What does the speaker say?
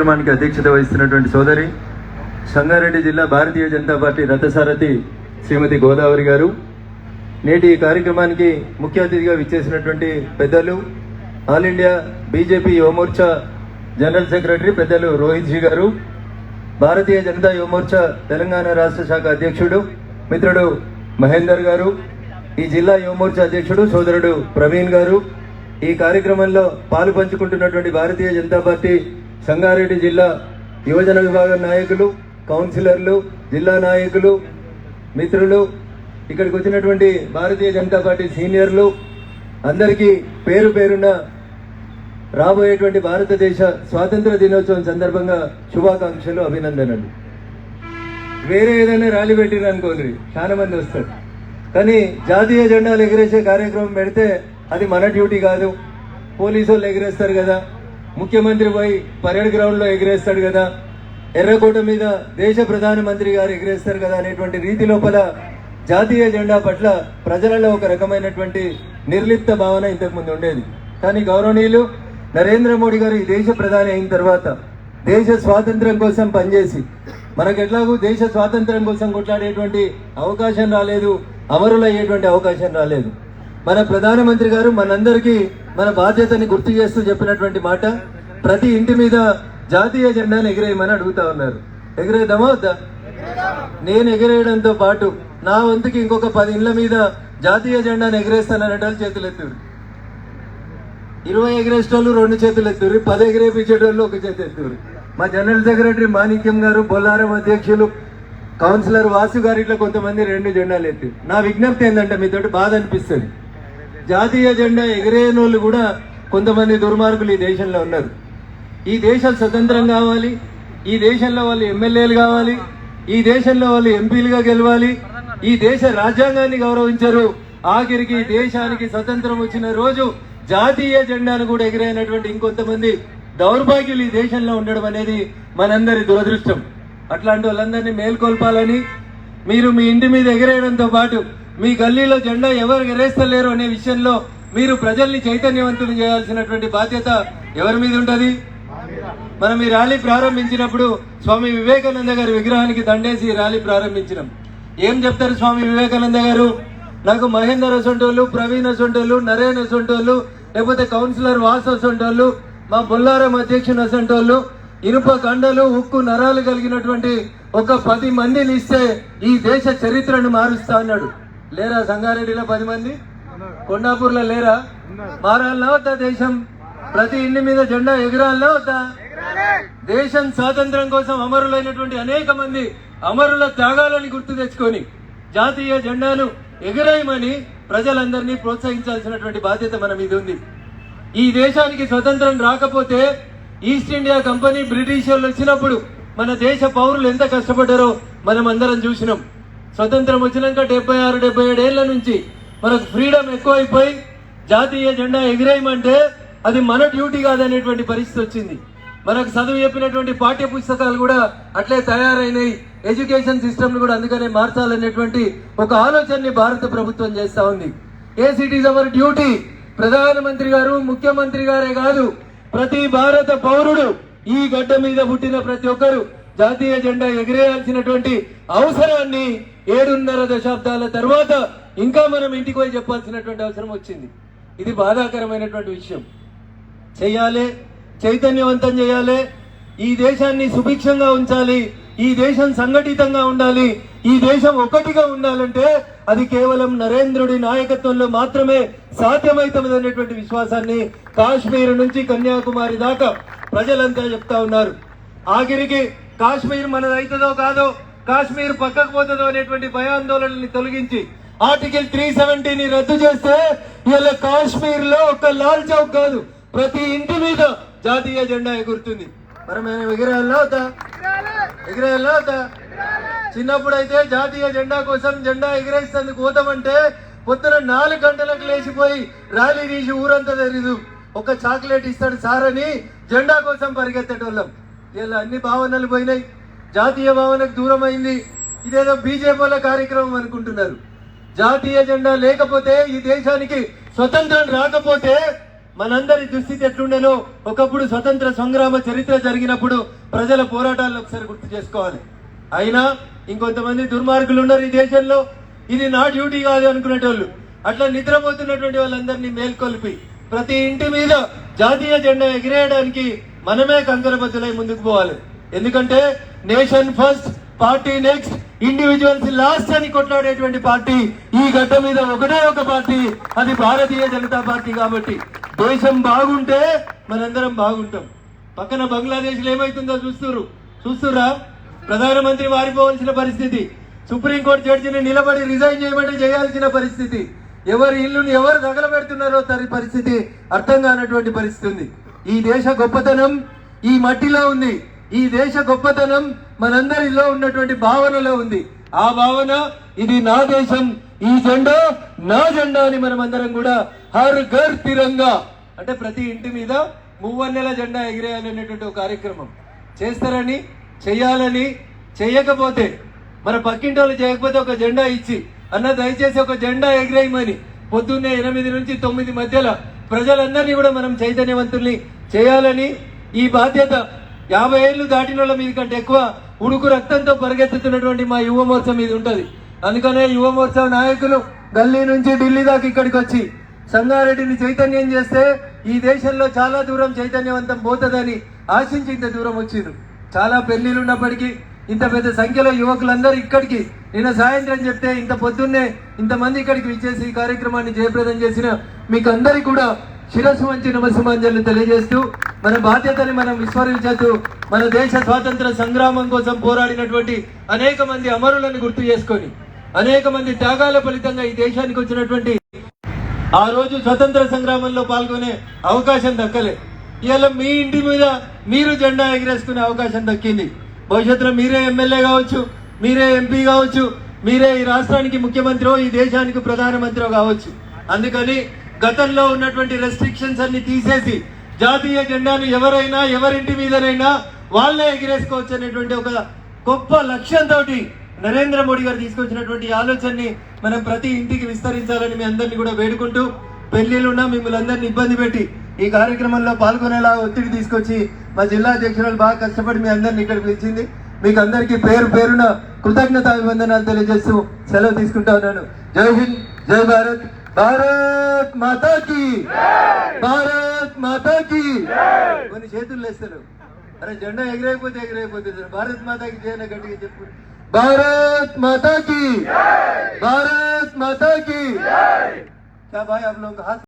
కార్యక్రమానికి అధ్యక్షత వహిస్తున్నటువంటి సోదరి సంగారెడ్డి జిల్లా భారతీయ జనతా పార్టీ రథసారథి శ్రీమతి గోదావరి గారు. నేటి ఈ కార్యక్రమానికి ముఖ్య అతిథిగా విచ్చేసినటువంటి పెద్దలు all India BJP Yuva Morcha general secretary పెద్దలు రోహిత్ జీ గారు భారతీయ జనతా యువమోర్చా తెలంగాణ రాష్ట్ర శాఖ అధ్యక్షుడు మిత్రుడు మహేందర్ గారు ఈ జిల్లా యువమోర్చా అధ్యక్షుడు సోదరుడు ప్రవీణ్ గారు. ఈ కార్యక్రమంలో పాలు పంచుకుంటున్నటువంటి భారతీయ జనతా పార్టీ సంగారెడ్డి జిల్లా యువజన విభాగం నాయకులు కౌన్సిలర్లు జిల్లా నాయకులు మిత్రులు ఇక్కడికి వచ్చినటువంటి భారతీయ జనతా పార్టీ సీనియర్లు అందరికీ పేరు పేరున రాబోయేటువంటి భారతదేశ స్వాతంత్ర దినోత్సవం సందర్భంగా శుభాకాంక్షలు అభినందనలు. వేరే ఏదైనా ర్యాలీ పెట్టిరు అనుకోండి చాలా మంది వస్తారు. కానీ జాతీయ జెండాలు ఎగిరేసే కార్యక్రమం పెడితే అది మన డ్యూటీ కాదు. పోలీసు వాళ్ళు ఎగిరేస్తారు కదా. ముఖ్యమంత్రి పోయి పరేడ్ గ్రౌండ్లో ఎగిరేస్తాడు కదా. ఎర్రకోట మీద దేశ ప్రధానమంత్రి గారు ఎగిరేస్తారు కదా అనేటువంటి రీతి లోపల జాతీయ జెండా పట్ల ప్రజలలో ఒక రకమైనటువంటి నిర్లిప్త భావన ఇంతకుముందు ఉండేది. కానీ గౌరవనీయులు నరేంద్ర మోడీ గారు ఈ దేశ ప్రధాని అయిన తర్వాత దేశ స్వాతంత్రం కోసం పనిచేసి మనకు ఎట్లాగూ దేశ స్వాతంత్ర్యం కోసం కొట్లాడేటువంటి అవకాశం రాలేదు అమరులయ్యేటువంటి అవకాశం రాలేదు. మన ప్రధానమంత్రి గారు మనందరికీ మన బాధ్యతని గుర్తు చేస్తూ చెప్పినటువంటి మాట ప్రతి ఇంటి మీద జాతీయ జెండాను ఎగిరేయమని అడుగుతా ఉన్నారు. ఎగిరేద్దామా వద్దా? నేను ఎగిరేయడంతో పాటు నా వంతుకి ఇంకొక పది ఇండ్ల మీద జాతీయ జెండాను ఎగిరేస్తాననేటాలు చేతులు ఎత్తురు ఇరవై ఎగిరేసేటోళ్ళు రెండు చేతులు ఎత్తురు పది ఎగిరేపించేటోళ్ళు ఒక చేతి ఎత్తురు మా జనరల్ సెక్రటరీ మాణిక్యం గారు బొల్లారం అధ్యక్షులు కౌన్సిలర్ వాసు గారు ఇట్లా కొంతమంది రెండు జెండాలు ఎత్తి నా విజ్ఞప్తి ఏంటంటే మీతోటి బాధ అనిపిస్తుంది. జాతీయ జెండా ఎగిరేయనోళ్ళు కూడా కొంతమంది దుర్మార్గులు ఈ దేశంలో ఉన్నారు. ఈ దేశం స్వతంత్రం కావాలి ఈ దేశంలో వాళ్ళు ఎమ్మెల్యేలు కావాలి ఈ దేశంలో వాళ్ళు ఎంపీలుగా గెలవాలి ఈ దేశ రాజ్యాంగాన్ని గౌరవించరు. ఆఖరికి ఈ దేశానికి స్వతంత్రం వచ్చిన రోజు జాతీయ జెండాను కూడా ఎగిరైనటువంటి ఇంకొంతమంది దౌర్భాగ్యులు ఈ దేశంలో ఉండడం అనేది మనందరి దురదృష్టం. అట్లాంటి వాళ్ళందరినీ మేల్కొల్పాలని మీరు మీ ఇంటి మీద ఎగరేయడంతో పాటు మీ గల్లీలో జెండా ఎవరు ఎగరేస్తలేరు అనే విషయంలో మీరు ప్రజల్ని చైతన్యవంతులు చేయాల్సినటువంటి బాధ్యత ఎవరి మీద ఉంటుంది? మనం ఈ ర్యాలీ ప్రారంభించినప్పుడు స్వామి వివేకానంద గారి విగ్రహానికి దండేసి ర్యాలీ ప్రారంభించినాం. ఏం చెప్తారు స్వామి వివేకానంద గారు? నాకు మహేందర్ అసొంటోళ్ళు ప్రవీణ్ అసొంటోళ్ళు నరేన్ అసొంటోళ్ళు లేకపోతే కౌన్సిలర్ వాస్ అసొంటోళ్ళు మా బొల్లారం అధ్యక్షుని అసొంటోళ్ళు ఇనుప కండలు ఉక్కు నరాలు కలిగినటువంటి ఒక పది మందిని ఇస్తే ఈ దేశ చరిత్రను మారుస్తా అన్నాడు. లేరా సంగారెడ్డిలో పది మంది? కొండాపూర్లో లేరా? మారాలనా వద్దా దేశం? ప్రతి ఇంటి మీద జెండా ఎగరాలనా వద్దా? దేశం స్వాతంత్రం కోసం అమరులైనటువంటి అనేక మంది అమరుల త్యాగాలని గుర్తు తెచ్చుకొని జాతీయ జెండాను ఎగరేయమని ప్రజలందరినీ ప్రోత్సహించాల్సినటువంటి బాధ్యత మన మీద ఉంది. ఈ దేశానికి స్వతంత్రం రాకపోతే ఈస్ట్ ఇండియా కంపెనీ బ్రిటిష్ వాళ్ళు వచ్చినప్పుడు మన దేశ పౌరులు ఎంత కష్టపడ్డారో మనం అందరం చూసినాం. స్వతంత్రం వచ్చినాక డెబ్బై ఆరు డెబ్బై ఏడేళ్ళ నుంచి మనకు ఫ్రీడమ్ ఎక్కువైపోయి జాతీయ జెండా ఎగిరేయమంటే అది మన డ్యూటీ కాదనేటువంటి పరిస్థితి వచ్చింది. మనకు చదువు చెప్పినటువంటి పాఠ్య పుస్తకాలు కూడా అట్లే తయారైనాయి. ఎడ్యుకేషన్ సిస్టమ్ కూడా అందుకనే మార్చాలనేటువంటి ఒక ఆలోచనని భారత ప్రభుత్వం చేస్తా ఉంది. As it is our duty? ప్రధానమంత్రి గారు ముఖ్యమంత్రి గారే కాదు ప్రతి భారత పౌరుడు ఈ గడ్డ మీద పుట్టిన ప్రతి ఒక్కరు జాతీయ జెండా ఎగిరేయాల్సినటువంటి అవసరాన్ని ఏడున్నర దశాబ్దాల తర్వాత ఇంకా మనం ఇంటికి పోయి చెప్పాల్సినటువంటి అవసరం వచ్చింది. ఇది బాధాకరమైనటువంటి విషయం. చేయాలి చైతన్యవంతం చేయాలి ఈ దేశాన్ని సుభిక్షంగా ఉంచాలి ఈ దేశం సంఘటితంగా ఉండాలి ఈ దేశం ఒకటిగా ఉండాలంటే అది కేవలం నరేంద్రుడి నాయకత్వంలో మాత్రమే సాధ్యమవుతుంది అనేటువంటి విశ్వాసాన్ని కాశ్మీర్ నుంచి కన్యాకుమారి దాకా ప్రజలంతా చెప్తా ఉన్నారు. ఆఖరికి కాశ్మీర్ మనదైతుందో కాదో కాశ్మీర్ పక్కకు పోతుందో అనేటువంటి భయాందోళనని తొలగించి ఆర్టికల్ త్రీ సెవెంటీని రద్దు చేస్తే ఇలా కాశ్మీర్లో ఒక లాల్ చౌక్ కాదు ప్రతి ఇంటి మీద జాతీయ జెండా ఎగురుతుంది. మరి మేము ఎగిరేయాలా వద్దా ఎగిరేయాలా వద్దా చిన్నప్పుడు అయితే జాతీయ జెండా కోసం జెండా ఎగిరేసేందుకు పోతామంటే పొద్దున నాలుగు గంటలకు లేచిపోయి ర్యాలీ తీసి ఊరంతా తెలీదు ఒక చాక్లెట్ ఇస్తాడు సార్ అని జెండా కోసం పరిగెత్తేటోళ్ళం. ఇలా అన్ని భావనలు పోయినాయి. జాతీయ భావనకు దూరం అయింది ఇదేదో బీజేపీల కార్యక్రమం అనుకుంటున్నారు. జాతీయ జెండా లేకపోతే ఈ దేశానికి స్వతంత్రం రాకపోతే మనందరి దుస్థితి ఎట్లుండేనో ఒకప్పుడు స్వతంత్ర సంగ్రామ చరిత్ర జరిగినప్పుడు ప్రజల పోరాటాలను ఒకసారి గుర్తు చేసుకోవాలి. అయినా ఇంకొంతమంది దుర్మార్గులు ఉన్నారు ఈ దేశంలో. ఇది నా డ్యూటీ కాదు అనుకునేటోళ్ళు. అట్లా నిద్రపోతున్నటువంటి వాళ్ళందరినీ మేల్కొల్పి ప్రతి ఇంటి మీద జాతీయ జెండా ఎగిరేయడానికి మనమే కంకరబద్దులై ముందుకు పోవాలి. ఎందుకంటే nation first party next individuals last అని కొట్లాడేటువంటి పార్టీ ఈ గడ్డ మీద ఒకటే ఒక పార్టీ అది భారతీయ జనతా పార్టీ కాబట్టి. దేశం బాగుంటే మనందరం బాగుంటాం. పక్కన బంగ్లాదేశ్లో ఏమైతుందో చూస్తున్నారు చూస్తురా ప్రధానమంత్రి వారిపోవాల్సిన పరిస్థితి. సుప్రీంకోర్టు జడ్జిని నిలబడి రిజైన్ చేయమంటే చేయాల్సిన పరిస్థితి. ఎవరి ఇల్లుని ఎవరు తగలబెడుతున్నారో తన పరిస్థితి అర్థం కానటువంటి పరిస్థితి ఉంది. ఈ దేశ గొప్పతనం ఈ మట్టిలో ఉంది. ఈ దేశ గొప్పతనం మనందరిలో ఉన్నటువంటి భావనలో ఉంది. ఆ భావన ఇది నా దేశం ఈ జెండా నా జెండా అని మనం అందరం కూడా హర్ ఘర్ తిరంగా అంటే ప్రతి ఇంటి మీద మువ్వన్నెల జెండా ఎగిరేయాలనేటువంటి ఒక కార్యక్రమం. చేస్తారని చెయ్యాలని చెయ్యకపోతే మన పక్కింటి వాళ్ళు చేయకపోతే ఒక జెండా ఇచ్చి అన్న దయచేసి ఒక జెండా ఎగిరేయమని. పొద్దున్నే ఎనిమిది నుంచి తొమ్మిది మధ్యలో ప్రజలందరినీ కూడా మనం చైతన్యవంతుల్ని చేయాలని ఈ బాధ్యత యాభై ఏళ్ళు దాటిన వాళ్ళ మీద కంటే ఎక్కువ ఉడుకు రక్తంతో పరిగెత్తుతున్నటువంటి మా యువ మోర్చా మీద ఉంటుంది. అందుకనే యువ మోర్చా నాయకులు గల్లీ నుంచి ఢిల్లీ దాకా ఇక్కడికి వచ్చి సంగారెడ్డిని చైతన్యం చేస్తే ఈ దేశంలో చాలా దూరం చైతన్యవంతం పోతుందని ఆశించి ఇంత దూరం వచ్చిండ్రు. చాలా పెళ్ళిళ్ళు ఉన్నప్పటికీ ఇంత పెద్ద సంఖ్యలో యువకులందరూ ఇక్కడికి నిన్న సాయంత్రం చెప్తే ఇంత పొద్దున్నే ఇంతమంది ఇక్కడికి విచ్చేసి ఈ కార్యక్రమాన్ని జయప్రదం చేసిన మీకు అందరికీ కూడా శిరస్సు వంచి నమస్సుమాంజలు తెలియజేస్తూ మన బాధ్యతని మనం విస్మరించద్దు మన దేశ స్వాతంత్ర సంగ్రామం కోసం పోరాడినటువంటి అనేక మంది అమరులను గుర్తు చేసుకొని అనేక మంది త్యాగాల ఫలితంగా ఈ దేశానికి వచ్చినటువంటి ఆ రోజు స్వతంత్ర సంగ్రామంలో పాల్గొనే అవకాశం దక్కలే. ఇవాళ మీ ఇంటి మీద మీరు జెండా ఎగిరేసుకునే అవకాశం దక్కింది. భవిష్యత్తులో మీరే ఎమ్మెల్యే కావచ్చు మీరే ఎంపీ కావచ్చు మీరే ఈ రాష్ట్రానికి ముఖ్యమంత్రో ఈ దేశానికి ప్రధానమంత్రో కావచ్చు. అందుకని గతంలో ఉన్నటువంటి రెస్ట్రిక్షన్స్ అన్ని తీసేసి జాతీయ జెండాను ఎవరైనా ఎవరింటి మీదనైనా వాళ్ళే ఎగిరేసుకోవచ్చు అనేటువంటి ఒక గొప్ప లక్ష్యంతో నరేంద్ర మోడీ గారు తీసుకొచ్చినటువంటి ఆలోచనని మనం ప్రతి ఇంటికి విస్తరించాలని మీ అందరినీ కూడా వేడుకుంటూ పెళ్ళిళ్ళున్నా మిమ్మల్ని అందరినీ ఇబ్బంది పెట్టి ఈ కార్యక్రమంలో పాల్గొనేలా ఒత్తిడి తీసుకొచ్చి మా జిల్లా అధ్యక్షురాలు బాగా కష్టపడి మీ అందరినీ ఇక్కడ పిలిచింది మీకు అందరికీ పేరు పేరున కృతజ్ఞత అభివందనాలు తెలియజేస్తూ సెలవు తీసుకుంటా ఉన్నాను జై హింద్ జై భారత్ భారత్ మాతాకి భారత్ మాతాకి కొన్ని చేతులు లేస్తారు అరే జెండా ఎగిరైపోతే ఎగిరైపోతుంది భారత్ మాతాకి జయన గట్టిగా చెప్పు భారత్ మాతాకి భారత్ మాతాకి क्या भाई आप लोग हाथ